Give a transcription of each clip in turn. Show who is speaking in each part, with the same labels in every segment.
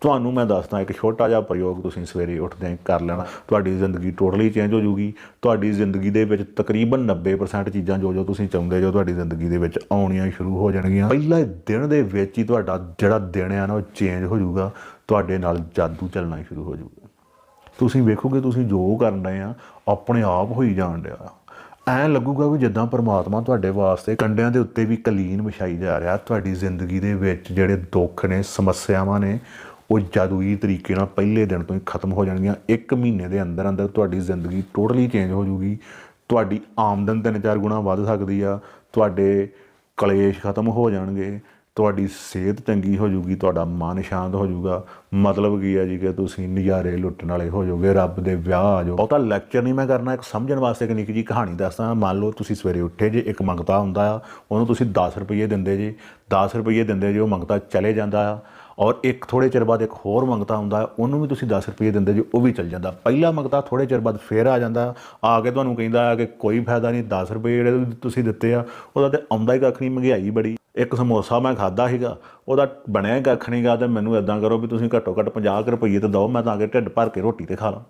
Speaker 1: ਤੁਹਾਨੂੰ ਮੈਂ ਦੱਸਦਾ, ਇੱਕ ਛੋਟਾ ਜਿਹਾ ਪ੍ਰਯੋਗ ਤੁਸੀਂ ਸਵੇਰੇ ਉੱਠਦੇ ਹੀ ਕਰ ਲੈਣਾ। ਤੁਹਾਡੀ ਜ਼ਿੰਦਗੀ ਟੋਟਲੀ ਚੇਂਜ ਹੋ ਜੂਗੀ। ਤੁਹਾਡੀ ਜ਼ਿੰਦਗੀ ਦੇ ਵਿੱਚ ਤਕਰੀਬਨ 90% ਚੀਜ਼ਾਂ ਜੋ ਜੋ ਤੁਸੀਂ ਚਾਹੁੰਦੇ ਜੋ ਤੁਹਾਡੀ ਜ਼ਿੰਦਗੀ ਦੇ ਵਿੱਚ ਆਉਣੀਆਂ ਸ਼ੁਰੂ ਹੋ ਜਾਣਗੀਆਂ। ਪਹਿਲੇ ਦਿਨ ਦੇ ਵਿੱਚ ਹੀ ਤੁਹਾਡਾ ਜਿਹੜਾ ਦਿਨ ਆ ਨਾ, ਉਹ ਚੇਂਜ ਹੋ ਜਾਊਗਾ ਤੁਹਾਡੇ ਨਾਲ ਜਾਦੂ ਚੱਲਣਾ ਸ਼ੁਰੂ ਹੋ ਜਾਊਗਾ ਤੁਸੀਂ ਵੇਖੋਗੇ, ਤੁਸੀਂ ਜੋ ਕਰਨ ਰਹੇ ਆ, ਆਪਣੇ ਆਪ ਹੋਈ ਜਾਣ ਡਿਆ। ਐਂ ਲੱਗੂਗਾ ਵੀ ਜਿੱਦਾਂ ਪਰਮਾਤਮਾ ਤੁਹਾਡੇ ਵਾਸਤੇ ਕੰਡਿਆਂ ਦੇ ਉੱਤੇ ਵੀ ਕਲੀਨ ਵਿਛਾਈ ਜਾ ਰਿਹਾ, ਤੁਹਾਡੀ ਜ਼ਿੰਦਗੀ ਦੇ ਵਿੱਚ ਜਿਹੜੇ ਦੁੱਖ ਨੇ, ਸਮੱਸਿਆਵਾਂ ਨੇ, ਉਹ ਜਾਦੂਈ ਤਰੀਕੇ ਨਾਲ ਪਹਿਲੇ ਦਿਨ ਤੋਂ ਹੀ ਖਤਮ ਹੋ ਜਾਣਗੀਆਂ। ਇੱਕ ਮਹੀਨੇ ਦੇ ਅੰਦਰ ਅੰਦਰ ਤੁਹਾਡੀ ਜ਼ਿੰਦਗੀ ਟੋਟਲੀ ਚੇਂਜ ਹੋ ਜੂਗੀ ਤੁਹਾਡੀ ਆਮਦਨ ਤਿੰਨ ਚਾਰ ਗੁਣਾ ਵੱਧ ਸਕਦੀ ਆ, ਤੁਹਾਡੇ ਕਲੇਸ਼ ਖਤਮ ਹੋ ਜਾਣਗੇ। ਤੁਹਾਡੀ ਸਿਹਤ ਚੰਗੀ ਹੋ ਜੂਗੀ ਤੁਹਾਡਾ ਮਨ ਸ਼ਾਂਤ ਹੋ ਜੂਗਾ। ਮਤਲਬ ਕੀ ਹੈ ਜੀ ਕਿ ਤੁਸੀਂ ਨਜ਼ਾਰੇ ਲੁੱਟਣ ਵਾਲੇ ਹੋ ਜਾਓਗੇ ਰੱਬ ਦੇ ਵਿਆਹ ਆ ਜਾਓ। ਬਹੁਤਾ ਲੈਕਚਰ ਨਹੀਂ ਮੈਂ ਕਰਨਾ ਇੱਕ ਸਮਝਣ ਵਾਸਤੇ ਇੱਕ ਨਿੱਕੀ ਜੀ ਕਹਾਣੀ ਦੱਸਦਾ ਮੰਨ ਲਓ ਤੁਸੀਂ ਸਵੇਰੇ ਉੱਠੇ ਜੇ ਇੱਕ ਮੰਗਤਾ ਹੁੰਦਾ ਆ ਉਹਨੂੰ ਤੁਸੀਂ 10 ਰੁਪਏ ਦਿੰਦੇ ਜੀ। 10 ਰੁਪਏ ਦਿੰਦੇ ਜੇ ਉਹ ਮੰਗਤਾ ਚਲੇ ਜਾਂਦਾ ਆ। ਔਰ ਇੱਕ ਥੋੜੇ ਚਿਰ ਬਾਅਦ ਇੱਕ ਹੋਰ ਮੰਗਤਾ ਹੁੰਦਾ ਹੈ, ਉਹਨੂੰ ਵੀ ਤੁਸੀਂ 10 ਰੁਪਏ ਦਿੰਦੇ ਜੀ ਉਹ ਵੀ ਚੱਲ ਜਾਂਦਾ। ਪਹਿਲਾ ਮੰਗਤਾ ਥੋੜੇ ਚਿਰ ਬਾਅਦ ਫੇਰ ਆ ਜਾਂਦਾ। ਆ ਕੇ ਤੁਹਾਨੂੰ ਕਹਿੰਦਾ ਆ ਕਿ ਕੋਈ ਫਾਇਦਾ ਨਹੀਂ 10 ਰੁਪਏ ਜਿਹੜੇ ਤੁਸੀਂ ਦਿੱਤੇ ਆ ਉਹਦਾ ਤੇ ਆਉਂਦਾ ਹੀ ਕੱਖ ਨਹੀਂ ਮਹਿੰਗਾਈ ਬੜੀ। ਇੱਕ ਸਮੋਸਾ ਮੈਂ ਖਾਦਾ ਸੀਗਾ, ਉਹਦਾ ਬਣਿਆ ਹੀ ਕੱਖ ਨਹੀਂਗਾ ਤੇ ਮੈਨੂੰ ਇਦਾਂ ਕਰੋ ਵੀ ਤੁਸੀਂ ਘੱਟੋ ਘੱਟ 50 ਕੁ ਰੁਪਏ ਤੇ ਦਿਓ, ਮੈਂ ਤਾਂ ਕਿ ਢਿੱਡ ਭਰ ਕੇ ਰੋਟੀ ਤੇ ਖਾ ਲਾਂ।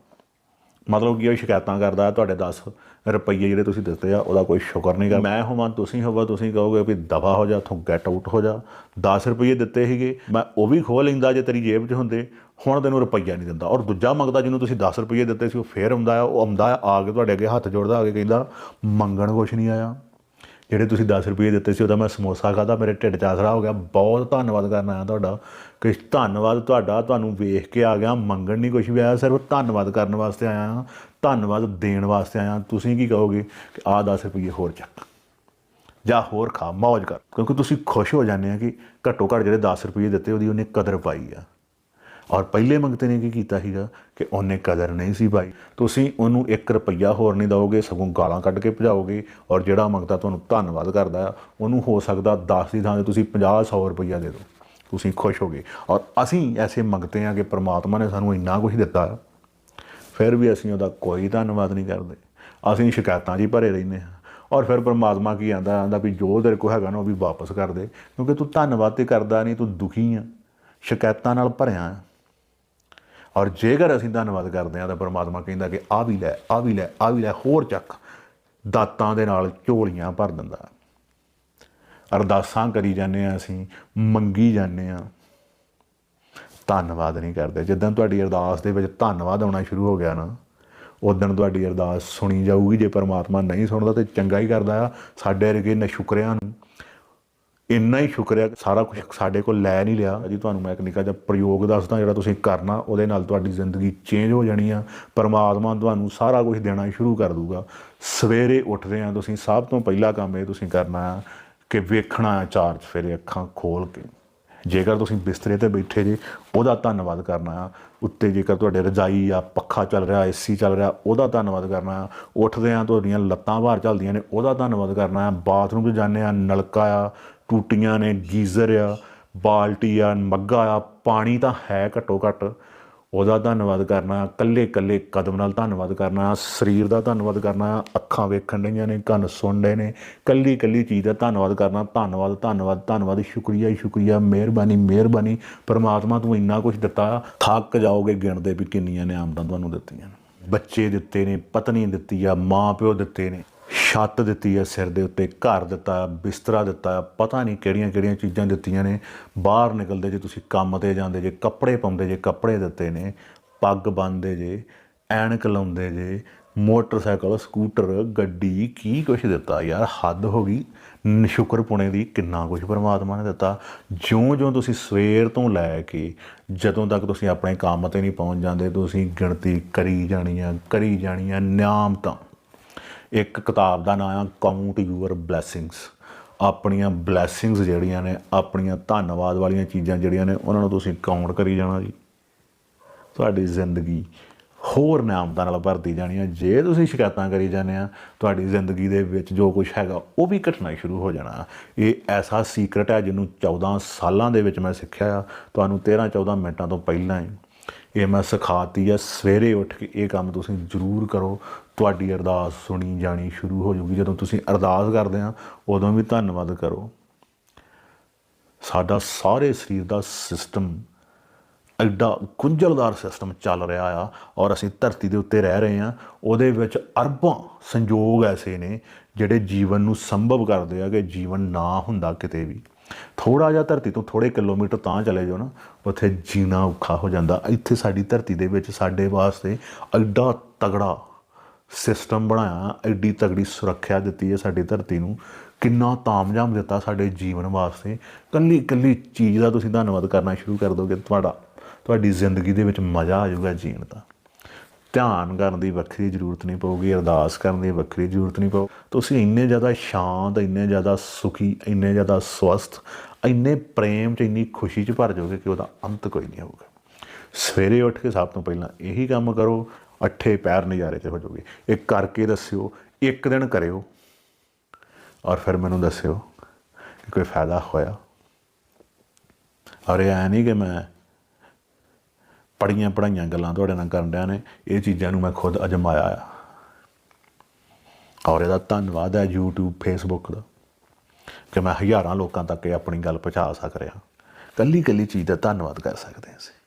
Speaker 1: ਮਤਲਬ ਕਿ ਉਹ ਸ਼ਿਕਾਇਤਾਂ ਕਰਦਾ ਹੈ ਤੁਹਾਡੇ 10 ਰੁਪਏ ਜਿਹੜੇ ਤੁਸੀਂ ਦਿੱਤੇ ਆ, ਉਹਦਾ ਕੋਈ ਸ਼ੁਕਰ ਨਹੀਂ ਕਰ ਮੈਂ ਹੋਵਾਂ, ਤੁਸੀਂ ਹੋਵਾ, ਤੁਸੀਂ ਕਹੋਗੇ ਵੀ ਦਫਾ ਹੋ ਜਾ, ਉੱਥੋਂ ਗੈਟ ਆਊਟ ਹੋ ਜਾ। 10 ਰੁਪਏ ਦਿੱਤੇ ਸੀਗੇ, ਮੈਂ ਉਹ ਵੀ ਖੋਹ ਲੈਂਦਾ ਜੇ ਤੇਰੀ ਜੇਬ 'ਚ ਹੁੰਦੇ, ਹੁਣ ਤੈਨੂੰ ਰੁਪਈਆ ਨਹੀਂ ਦਿੰਦਾ। ਔਰ ਦੂਜਾ ਮੰਗਦਾ ਜਿਹਨੂੰ ਤੁਸੀਂ 10 ਰੁਪਏ ਦਿੱਤੇ ਸੀ, ਉਹ ਫੇਰ ਆਉਂਦਾ ਆ ਉਹ ਆਉਂਦਾ ਆ ਕੇ ਤੁਹਾਡੇ ਅੱਗੇ ਹੱਥ ਜੋੜਦਾ, ਆ ਕੇ ਕਹਿੰਦਾ, ਮੰਗਣ ਕੁਛ ਨਹੀਂ ਆਇਆ। ਜਿਹੜੇ ਤੁਸੀਂ 10 ਰੁਪਏ ਦਿੱਤੇ ਸੀ, ਉਹਦਾ ਮੈਂ ਸਮੋਸਾ ਖਾਦਾ ਮੇਰੇ ਢਿੱਡ 'ਚ ਆਸਰਾ ਹੋ ਗਿਆ। ਬਹੁਤ ਧੰਨਵਾਦ ਕਰਨ ਆਇਆ ਤੁਹਾਡਾ। ਕਿ ਧੰਨਵਾਦ ਤੁਹਾਡਾ, ਤੁਹਾਨੂੰ ਵੇਖ ਕੇ ਆ ਗਿਆ। ਮੰਗਣ ਨਹੀਂ ਕੁਝ ਵੀ ਆਇਆ, ਸਿਰਫ ਧੰਨਵਾਦ ਕਰਨ ਵਾਸਤੇ ਆਇਆ ਹਾਂ। ਧੰਨਵਾਦ ਦੇਣ ਵਾਸਤੇ ਆਇਆ ਤੁਸੀਂ ਕੀ ਕਹੋਗੇ? ਕਿ ਆਹ 10 ਰੁਪਏ ਹੋਰ ਚੱਕ। ਜਾਂ ਹੋਰ ਖਾ ਮौज ਕਰ। ਕਿਉਂਕਿ ਤੁਸੀਂ ਖੁਸ਼ ਹੋ ਜਾਂਦੇ ਆ ਕਿ ਘੱਟੋ ਘੱਟ ਜਿਹੜੇ 10 ਰੁਪਏ ਦਿੱਤੇ, ਉਹਦੀ ਉਹਨੇ ਕਦਰ ਪਾਈ ਆ। ਔਰ ਪਹਿਲੇ ਮੰਗਤੇ ਨੇ ਕੀ ਕੀਤਾ ਸੀਗਾ ਕਿ ਉਹਨੇ ਕਦਰ ਨਹੀਂ ਸੀ ਭਾਈ ਤੁਸੀਂ ਉਹਨੂੰ 1 ਰੁਪਈਆ ਹੋਰ ਨਹੀਂ ਦਿਓਗੇ, ਸਗੋਂ ਗਾਲਾਂ ਕੱਢ ਕੇ ਭਜਾਓਗੇ ਔਰ ਜਿਹੜਾ ਮੰਗਤਾ ਤੁਹਾਨੂੰ ਧੰਨਵਾਦ ਕਰਦਾ, ਉਹਨੂੰ ਹੋ ਸਕਦਾ 10 ਦੀ ਥਾਂ ਤੇ ਤੁਸੀਂ 50 100 ਰੁਪਈਆ ਦੇ ਦਿਓ। ਤੁਸੀਂ ਖੁਸ਼ ਹੋਗੇ ਔਰ ਅਸੀਂ ਐਸੇ ਮੰਗਤੇ ਆ ਕਿ ਪ੍ਰਮਾਤਮਾ ਨੇ ਸਾਨੂੰ ਇੰਨਾ ਕੁਝ ਦਿੱਤਾ, ਫਿਰ ਵੀ ਅਸੀਂ ਉਹਦਾ ਕੋਈ ਧੰਨਵਾਦ ਨਹੀਂ ਕਰਦੇ। ਅਸੀਂ ਸ਼ਿਕਾਇਤਾਂ 'ਚ ਹੀ ਭਰੇ ਰਹਿੰਦੇ ਹਾਂ। ਔਰ ਫਿਰ ਪਰਮਾਤਮਾ ਕੀ ਆਂਦਾ ਆਂਦਾ ਵੀ ਜੋ ਤੇਰੇ ਕੋਲ ਹੈਗਾ ਨਾ ਉਹ ਵੀ ਵਾਪਸ ਕਰ ਦੇ, ਕਿਉਂਕਿ ਤੂੰ ਧੰਨਵਾਦ ਤੇ ਕਰਦਾ ਨਹੀਂ, ਤੂੰ ਦੁਖੀ ਆ। ਸ਼ਿਕਾਇਤਾਂ ਨਾਲ ਭਰਿਆ ਆ। ਔਰ ਜੇਕਰ ਅਸੀਂ ਧੰਨਵਾਦ ਕਰਦੇ ਹਾਂ ਤਾਂ ਪਰਮਾਤਮਾ ਕਹਿੰਦਾ ਕਿ ਆ ਵੀ ਲੈ ਆ ਵੀ ਲੈ ਆ ਵੀ ਲੈ, ਹੋਰ ਚੱਕ। ਦਾਤਾਂ ਦੇ ਨਾਲ ਝੋਲੀਆਂ ਭਰ ਦਿੰਦਾ। ਅਰਦਾਸਾਂ ਕਰੀ ਜਾਂਦੇ ਆ ਅਸੀਂ, ਮੰਗੀ ਜਾਂਦੇ ਆ ਧੰਨਵਾਦ ਨਹੀਂ ਕਰਦੇ। ਜਿੱਦਾਂ ਤੁਹਾਡੀ ਅਰਦਾਸ ਦੇ ਵਿੱਚ ਧੰਨਵਾਦ ਆਉਣਾ ਸ਼ੁਰੂ ਹੋ ਗਿਆ ਨਾ ਉਦੋਂ ਤੁਹਾਡੀ ਅਰਦਾਸ ਸੁਣੀ ਜਾਊਗੀ। ਜੇ ਪਰਮਾਤਮਾ ਨਹੀਂ ਸੁਣਦਾ ਤੇ ਚੰਗਾ ਹੀ ਕਰਦਾ। ਆ ਸਾਡੇ ਵਰਗੇ ਨਸ਼ੁਕਰਿਆਂ ਨੂੰ ਇੰਨਾ ਹੀ ਸ਼ੁਕਰਿਆ ਕਿ ਸਾਰਾ ਕੁਝ ਸਾਡੇ ਕੋਲ ਲੈ ਨਹੀਂ ਲਿਆ। ਜੀ ਤੁਹਾਨੂੰ ਮੈਂ ਇੱਕ ਨਿੱਕਾ ਜਿਹਾ ਪ੍ਰਯੋਗ ਦੱਸਦਾ ਜਿਹੜਾ ਤੁਸੀਂ ਕਰਨਾ, ਉਹਦੇ ਨਾਲ ਤੁਹਾਡੀ ਜ਼ਿੰਦਗੀ ਚੇਂਜ ਹੋ ਜਾਣੀ ਆ। ਪਰਮਾਤਮਾ ਤੁਹਾਨੂੰ ਸਾਰਾ ਕੁਝ ਦੇਣਾ ਸ਼ੁਰੂ ਕਰ ਦੂਗਾ। ਸਵੇਰੇ ਉੱਠਦੇ ਆ ਤੁਸੀਂ, ਸਭ ਤੋਂ ਪਹਿਲਾ ਕੰਮ ਇਹ ਤੁਸੀਂ ਕਰਨਾ ਆ ਕਿ ਵੇਖਣਾ ਆ ਚਾਰ ਚਫੇਰੇ ਅੱਖਾਂ ਖੋਲ ਕੇ। ਜੇਕਰ ਤੁਸੀਂ ਬਿਸਤਰੇ ਤੇ ਬੈਠੇ ਜੇ, ਉਹਦਾ ਧੰਨਵਾਦ ਕਰਨਾ ਆ। ਉੱਤੇ ਜੇਕਰ ਤੁਹਾਡੇ ਰਜਾਈ ਆ, ਪੱਖਾ ਚੱਲ ਰਿਹਾ ਏਸੀ ਚੱਲ ਰਿਹਾ, ਉਹਦਾ ਧੰਨਵਾਦ ਕਰਨਾ ਆ। ਉੱਠਦੇ ਆ, ਤੁਹਾਡੀਆਂ ਲੱਤਾਂ ਬਾਹਰ ਚੱਲਦੀਆਂ ਨੇ, ਉਹਦਾ ਧੰਨਵਾਦ ਕਰਨਾ ਆ। ਬਾਥਰੂਮ 'ਚ ਜਾਂਦੇ ਆ, ਨਲਕਾ ਆ ਟੂਟੀਆਂ ਨੇ, ਗੀਜ਼ਰ ਆ, ਬਾਲਟੀ ਆ ਮੱਗਾ ਆ, ਪਾਣੀ ਤਾਂ ਹੈ ਘੱਟੋ ਘੱਟ। ਉਹਦਾ ਧੰਨਵਾਦ ਕਰਨਾ, ਕੱਲੇ ਕੱਲੇ ਕਦਮ ਨਾਲ ਧੰਨਵਾਦ ਕਰਨਾ, ਸਰੀਰ ਦਾ ਧੰਨਵਾਦ ਕਰਨਾ, ਅੱਖਾਂ ਵੇਖਣ ਡਈਆਂ ਨੇ, ਕੰਨ ਸੁਣ ਰਹੇ ਨੇ, ਕੱਲੀ ਕੱਲੀ ਚੀਜ਼ ਦਾ ਧੰਨਵਾਦ ਕਰਨਾ, ਧੰਨਵਾਦ ਧੰਨਵਾਦ ਧੰਨਵਾਦ, ਸ਼ੁਕਰੀਆ ਹੀ ਸ਼ੁਕਰੀਆ, ਮਿਹਰਬਾਨੀ ਮਿਹਰਬਾਨੀ। ਪਰਮਾਤਮਾ ਤੂੰ ਇੰਨਾ ਕੁਝ ਦਿੱਤਾ, ਥੱਕ ਜਾਓਗੇ ਗਿਣਦੇ ਵੀ ਕਿੰਨੀਆਂ ਨੇ ਆਮਦਾਂ ਤੁਹਾਨੂੰ ਦਿੱਤੀਆਂ ਨੇ। ਬੱਚੇ ਦਿੱਤੇ ਨੇ, ਪਤਨੀ ਦਿੱਤੀ ਆ ਮਾਂ ਪਿਓ ਦਿੱਤੇ ਨੇ। ਛੱਤ ਦਿੱਤੀ ਹੈ, ਸਿਰ ਦੇ ਉੱਤੇ ਘਰ ਦਿੱਤਾ, ਬਿਸਤਰਾ ਦਿੱਤਾ, ਪਤਾ ਨਹੀਂ ਕਿਹੜੀਆਂ ਕਿਹੜੀਆਂ ਚੀਜ਼ਾਂ ਦਿੱਤੀਆਂ ਨੇ। ਬਾਹਰ ਨਿਕਲਦੇ ਜੇ ਤੁਸੀਂ ਕੰਮ ਤੇ ਜਾਂਦੇ, ਜੇ ਕੱਪੜੇ ਪਾਉਂਦੇ, ਜੇ ਕੱਪੜੇ ਦਿੱਤੇ ਨੇ, ਪੱਗ ਬੰਨਦੇ ਜੇ, ਐਨਕ ਲਾਉਂਦੇ ਜੇ, ਮੋਟਰਸਾਈਕਲ, ਸਕੂਟਰ, ਗੱਡੀ, ਕੀ ਕੁਛ ਦਿੱਤਾ? ਯਾਰ ਹੱਦ ਹੋ ਗਈ। ਨ- ਸ਼ੁਕਰ ਪੁਣੇ ਦੀ ਕਿੰਨਾ ਕੁਛ ਪਰਮਾਤਮਾ ਨੇ ਦਿੱਤਾ। ਜਿਉਂ-ਜਿਉਂ ਤੁਸੀਂ ਸਵੇਰ ਤੋਂ ਲੈ ਕੇ ਜਦੋਂ ਤੱਕ ਤੁਸੀਂ ਆਪਣੇ ਕੰਮ ਤੇ ਨਹੀਂ ਪਹੁੰਚ ਜਾਂਦੇ, ਤੁਸੀਂ ਗਿਣਤੀ ਕਰੀ ਜਾਣੀ ਆ, ਕਰੀ ਜਾਣੀ ਜਾਣੀਆਂ ਨਿਆਮਤਾਂ ਇੱਕ ਕਿਤਾਬ ਦਾ ਨਾਮ ਆ ਕਾਊਂਟ ਯੂਅਰ ਬਲੇਸਿੰਗਸ ਆਪਣੀਆਂ ਬਲੇਸਿੰਗਸ ਜਿਹੜੀਆਂ ਨੇ, ਆਪਣੀਆਂ ਧੰਨਵਾਦ ਵਾਲੀਆਂ ਚੀਜ਼ਾਂ ਜਿਹੜੀਆਂ ਨੇ, ਉਹਨਾਂ ਨੂੰ ਤੁਸੀਂ ਕਾਊਂਟ ਕਰੀ ਜਾਣਾ ਜੀ। ਤੁਹਾਡੀ ਜ਼ਿੰਦਗੀ ਹੋਰ ਨਿਆਮਤਾਂ ਨਾਲ ਭਰਦੀ ਜਾਣੀ ਆ। ਜੇ ਤੁਸੀਂ ਸ਼ਿਕਾਇਤਾਂ ਕਰੀ ਜਾਂਦੇ ਆ, ਤੁਹਾਡੀ ਜ਼ਿੰਦਗੀ ਦੇ ਵਿੱਚ ਜੋ ਕੁਝ ਹੈਗਾ, ਉਹ ਵੀ ਘਟਣਾ ਸ਼ੁਰੂ ਹੋ ਜਾਣਾ। ਇਹ ਐਸਾ ਸੀਕ੍ਰੇਟ ਹੈ ਜਿਹਨੂੰ 14 ਸਾਲਾਂ ਦੇ ਵਿੱਚ ਮੈਂ ਸਿੱਖਿਆ ਆ। ਤੁਹਾਨੂੰ 13 14 ਮਿੰਟਾਂ ਤੋਂ ਪਹਿਲਾਂ ਹੀ ਇਹ ਮੈਂ ਸਿਖਾਤੀ ਆ। ਸਵੇਰੇ ਉੱਠ ਕੇ ਇਹ ਕੰਮ ਤੁਸੀਂ ਜ਼ਰੂਰ ਕਰੋ। ਤੁਹਾਡੀ ਅਰਦਾਸ ਸੁਣੀ ਜਾਣੀ ਸ਼ੁਰੂ ਹੋ ਜੂਗੀ ਜਦੋਂ ਤੁਸੀਂ ਅਰਦਾਸ ਕਰਦੇ ਆ, ਉਦੋਂ ਵੀ ਧੰਨਵਾਦ ਕਰੋ। ਸਾਡਾ ਸਾਰੇ ਸਰੀਰ ਦਾ ਸਿਸਟਮ ਐਡਾ ਗੁੰਝਲਦਾਰ ਸਿਸਟਮ ਚੱਲ ਰਿਹਾ ਆ ਔਰ ਅਸੀਂ ਧਰਤੀ ਦੇ ਉੱਤੇ ਰਹਿ ਰਹੇ ਆ। ਉਹਦੇ ਵਿੱਚ ਅਰਬਾਂ ਸੰਯੋਗ ਐਸੇ ਨੇ ਜਿਹੜੇ ਜੀਵਨ ਨੂੰ ਸੰਭਵ ਕਰਦੇ ਆ ਕਿ ਜੀਵਨ ਨਾ ਹੁੰਦਾ ਕਿਤੇ ਵੀ। ਥੋੜਾ ਜਿਹਾ ਧਰਤੀ ਤੋਂ ਥੋੜੇ ਕਿਲੋਮੀਟਰ ਤਾਂ ਚਲੇ ਜਾਓ ਨਾ, ਉੱਥੇ ਜੀਣਾ ਔਖਾ ਹੋ ਜਾਂਦਾ। ਇੱਥੇ ਸਾਡੀ ਧਰਤੀ ਦੇ ਵਿੱਚ ਸਾਡੇ ਵਾਸਤੇ ਐਡਾ ਤਗੜਾ ਸਿਸਟਮ ਬਣਾਇਆ, ਐਡੀ ਤਗੜੀ ਸੁਰੱਖਿਆ ਦਿੱਤੀ ਹੈ ਸਾਡੀ ਧਰਤੀ ਨੂੰ, ਕਿੰਨਾ ਤਾਮਝਾਮ ਦਿੱਤਾ ਸਾਡੇ ਜੀਵਨ ਵਾਸਤੇ। ਕੱਲੀ ਕੱਲੀ ਚੀਜ਼ ਦਾ ਤੁਸੀਂ ਧੰਨਵਾਦ ਕਰਨਾ ਸ਼ੁਰੂ ਕਰ ਦੋਗੇ, ਤੁਹਾਡਾ, ਤੁਹਾਡੀ ਜ਼ਿੰਦਗੀ ਦੇ ਵਿੱਚ ਮਜ਼ਾ ਆ ਜਾਊਗਾ ਜੀਣ ਦਾ। ਧਿਆਨ ਕਰਨ ਦੀ ਵੱਖਰੀ ਜ਼ਰੂਰਤ ਨਹੀਂ ਪਊਗੀ, ਅਰਦਾਸ ਕਰਨ ਦੀ ਵੱਖਰੀ ਜ਼ਰੂਰਤ ਨਹੀਂ ਪਊ। ਤੁਸੀਂ ਇੰਨੇ ਜ਼ਿਆਦਾ ਸ਼ਾਂਤ, ਇੰਨੇ ਜ਼ਿਆਦਾ ਸੁਖੀ, ਇੰਨੇ ਜ਼ਿਆਦਾ ਸਵਸਥ, ਇੰਨੇ ਪ੍ਰੇਮ 'ਚ, ਇੰਨੀ ਖੁਸ਼ੀ 'ਚ ਭਰ ਜਾਓਗੇ ਕਿ ਉਹਦਾ ਅੰਤ ਕੋਈ ਨਹੀਂ ਹੋਊਗਾ। ਸਵੇਰੇ ਉੱਠ ਕੇ ਸਭ ਤੋਂ ਪਹਿਲਾਂ ਇਹੀ ਕੰਮ ਕਰੋ ਅੱਠੇ ਪੈਰ ਨਜ਼ਾਰੇ 'ਚ ਹੋ ਜਾਓਗੇ। ਇਹ ਕਰਕੇ ਦੱਸਿਓ, ਇੱਕ ਦਿਨ ਕਰਿਓ ਔਰ ਫਿਰ ਮੈਨੂੰ ਦੱਸਿਓ ਕਿ ਕੋਈ ਫਾਇਦਾ ਹੋਇਆ। ਔਰ ਇਹ ਐ ਨਹੀਂ ਕਿ ਮੈਂ ਪੜੀਆਂ ਪੜਾਈਆਂ ਗੱਲਾਂ ਤੁਹਾਡੇ ਨਾਲ ਕਰਨ ਡਿਆ ਨੇ, ਇਹ ਚੀਜ਼ਾਂ ਨੂੰ ਮੈਂ ਖੁਦ ਅਜਮਾਇਆ ਆ। ਔਰ ਇਹਦਾ ਧੰਨਵਾਦ ਹੈ YouTube, Facebook ਦਾ ਕਿ ਮੈਂ ਹਜ਼ਾਰਾਂ ਲੋਕਾਂ ਤੱਕ ਇਹ ਆਪਣੀ ਗੱਲ ਪਹੁੰਚਾ ਸਕ ਰਿਹਾ। ਕੱਲੀ ਕੱਲੀ ਚੀਜ਼ ਦਾ ਧੰਨਵਾਦ ਕਰ ਸਕਦੇ ਹਾਂ ਅਸੀਂ।